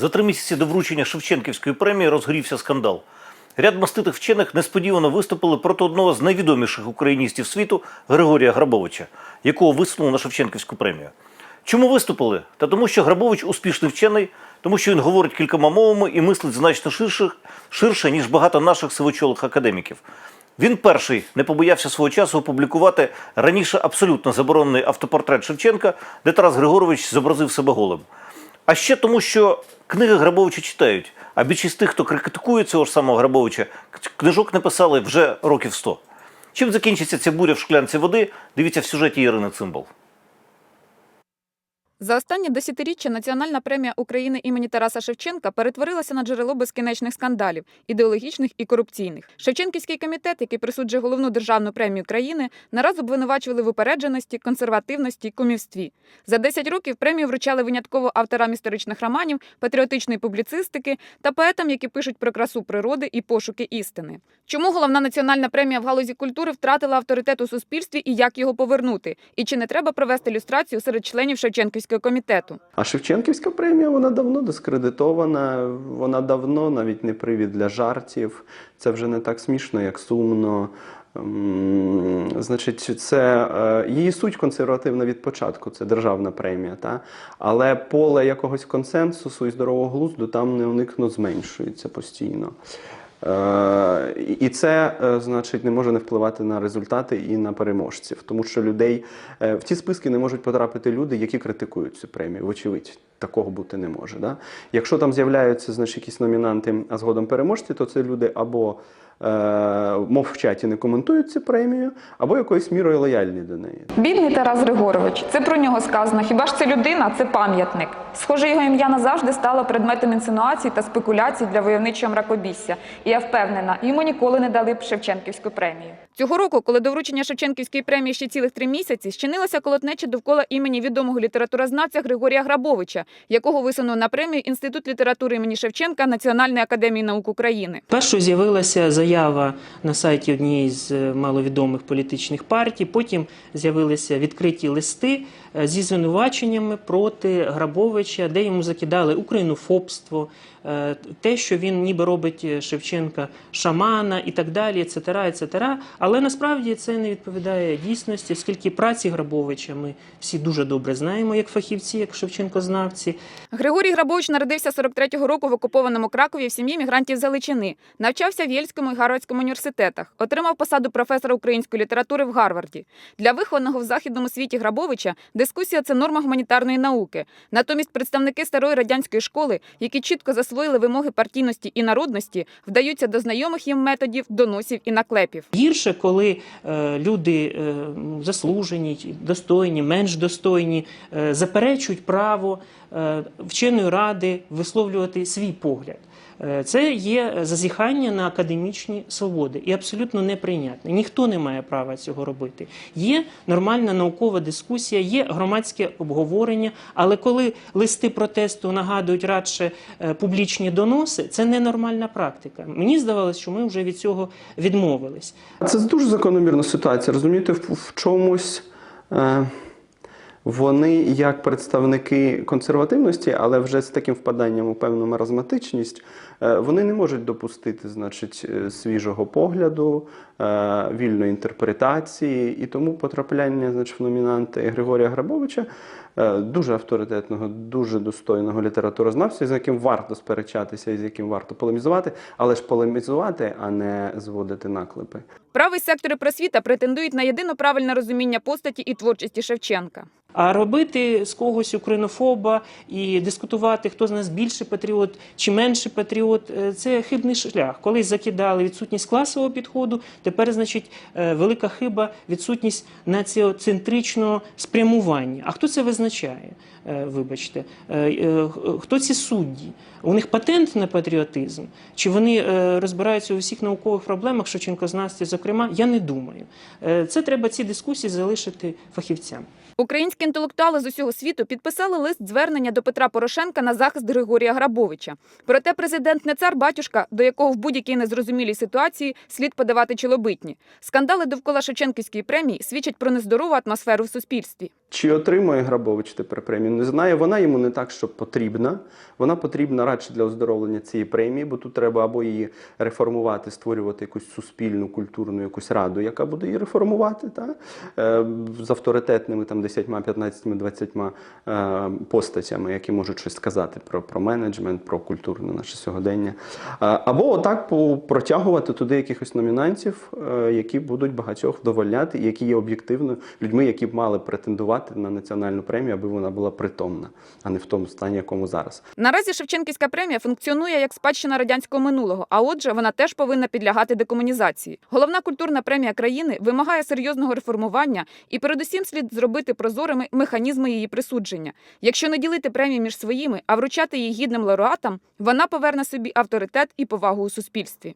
За три місяці до вручення Шевченківської премії розгорівся скандал. Ряд маститих вчених несподівано виступили проти одного з найвідоміших україністів світу Григорія Грабовича, якого висунули на Шевченківську премію. Чому виступили? Та тому, що Грабович успішний вчений, тому що він говорить кількома мовами і мислить значно ширше, ширше ніж багато наших сивочолих академіків. Він перший не побоявся свого часу опублікувати раніше абсолютно заборонений автопортрет Шевченка, де Тарас Григорович зобразив себе голим. А ще тому, що книги Грабовича читають, а більшість тих, хто критикує цього ж самого Грабовича, книжок не писали вже років сто. Чим закінчиться ця буря в шклянці води? Дивіться в сюжеті Ірини Цимбал. За останнє десятиріччя Національна премія України імені Тараса Шевченка перетворилася на джерело безкінечних скандалів, ідеологічних і корупційних. Шевченківський комітет, який присуджує головну державну премію країни, нараз обвинувачували в упередженості, консервативності, кумівстві. За 10 років премію вручали винятково авторам історичних романів, патріотичної публіцистики та поетам, які пишуть про красу природи і пошуки істини. Чому головна національна премія в галузі культури втратила авторитет у суспільстві і як його повернути? І чи не треба провести люстрацію серед членів Шевченківського комітету? А Шевченківська премія вона давно дискредитована, вона давно навіть не привід для жартів. Це вже не так смішно, як сумно. Значить, це е, її суть консервативна від початку, це державна премія, та? але поле якогось консенсусу і здорового глузду там не уникно зменшується постійно. Е, І це, е, значить, не може не впливати на результати і на переможців, тому що людей е, в ті списки не можуть потрапити люди, які критикують цю премію. Вочевидь, такого бути не може. Да? Якщо там з'являються значить, якісь номінанти, а згодом переможці, то це люди або е, мовчать і не коментують цю премію, або якоюсь мірою лояльні до неї. Бідний Тарас Григорович, це про нього сказано. Хіба ж це людина, це пам'ятник. Схоже, його ім'я назавжди стало предметом інсинуацій та спекуляцій для войовничого мракобісся. І я впевнена, йому ніколи не дали б Шевченківську премію. Цього року, коли до вручення Шевченківської премії ще цілих три місяці, щинилася колотнеча довкола імені відомого літературознавця Григорія Грабовича, якого висунув на премію Інститут літератури імені Шевченка Національної академії наук України. Першою з'явилася заява на сайті однієї з е, маловідомих політичних партій. Потім з'явилися відкриті листи е, зі звинуваченнями проти Грабовича, де йому закидали українофобство, те, що він ніби робить е, Шевченка шамана і так далі, ецетера, ецетера. Але насправді це не відповідає дійсності, оскільки праці Грабовича ми всі дуже добре знаємо, як фахівці, як Шевченкознавці. Григорій Грабович народився 43-го року в окупованому Кракові в сім'ї мігрантів з Галичини. Навчався в Єльському і Гарвардському університетах. Отримав посаду професора української літератури в Гарварді. Для вихованого в західному світі Грабовича дискусія це норма гуманітарної науки. Натомість представники старої радянської школи, які чітко засвоїли вимоги партійності і народності, вдаються до знайомих їм методів, доносів і наклепів. Гірше, коли е, люди е, заслужені, достойні, менш достойні, е, заперечують право вченої ради висловлювати свій погляд. Е, Це є зазіхання на академічні свободи і абсолютно неприйнятне. Ніхто не має права цього робити. Є нормальна наукова дискусія, є громадське обговорення, але коли листи протесту нагадують радше е, публічні доноси, це ненормальна практика. Мені здавалося, що ми вже від цього відмовились. Це дуже закономірна ситуація. Розумієте, в, чомусь е, вони як представники консервативності, але вже з таким впаданням у певну маразматичність, е, вони не можуть допустити значить, е, свіжого погляду, е, вільної інтерпретації, і тому потрапляння значить, в номінанти Григорія Грабовича. Е, Дуже авторитетного, дуже достойного літературознавця, з яким варто сперечатися і з яким варто полемізувати, але ж полемізувати, а не зводити наклепи. Правий сектор і просвіта претендують на єдино правильне розуміння постаті і творчості Шевченка. А робити з когось українофоба і дискутувати, хто з нас більший патріот чи менший патріот, е, це хибний шлях. Колись закидали відсутність класового підходу, тепер, значить, е, велика хиба відсутність націоцентричного спрямування. А хто це визначає? Е, Вибачте, Е, е, хто ці судді? У них патент на патріотизм? Чи вони розбираються у всіх наукових проблемах, Шевченкознавстві, зокрема? Я не думаю. Це треба ці дискусії залишити фахівцям. Українські інтелектуали з усього світу підписали лист звернення до Петра Порошенка на захист Григорія Грабовича. Проте президент не цар батюшка, до якого в будь-якій незрозумілій ситуації слід подавати чолобитні. Скандали довкола Шевченківської премії свідчать про нездорову атмосферу в суспільстві. Чи отримує Грабович Грабович тепер премію не знає. Вона йому не так, що потрібна. Вона потрібна радше для оздоровлення цієї премії, бо тут треба або її реформувати, створювати якусь суспільну, культурну якусь раду, яка буде її реформувати, та? Е, з авторитетними там 10, 15, 20 е, постатями, які можуть щось сказати про, про менеджмент, про культурне наше сьогодення. А, Або отак протягувати туди якихось номінантів, е, які будуть багатьох вдовольняти, і які є об'єктивно людьми, які б мали претендувати на національну премію, аби вона була притомна, а не в тому стані, якому зараз. Наразі Шевченківська премія функціонує як спадщина радянського минулого, а отже, вона теж повинна підлягати декомунізації. Головна культурна премія країни вимагає серйозного реформування і передусім слід зробити прозорими механізми її присудження. Якщо не ділити премії між своїми, а вручати її гідним лауреатам, вона поверне собі авторитет і повагу у суспільстві.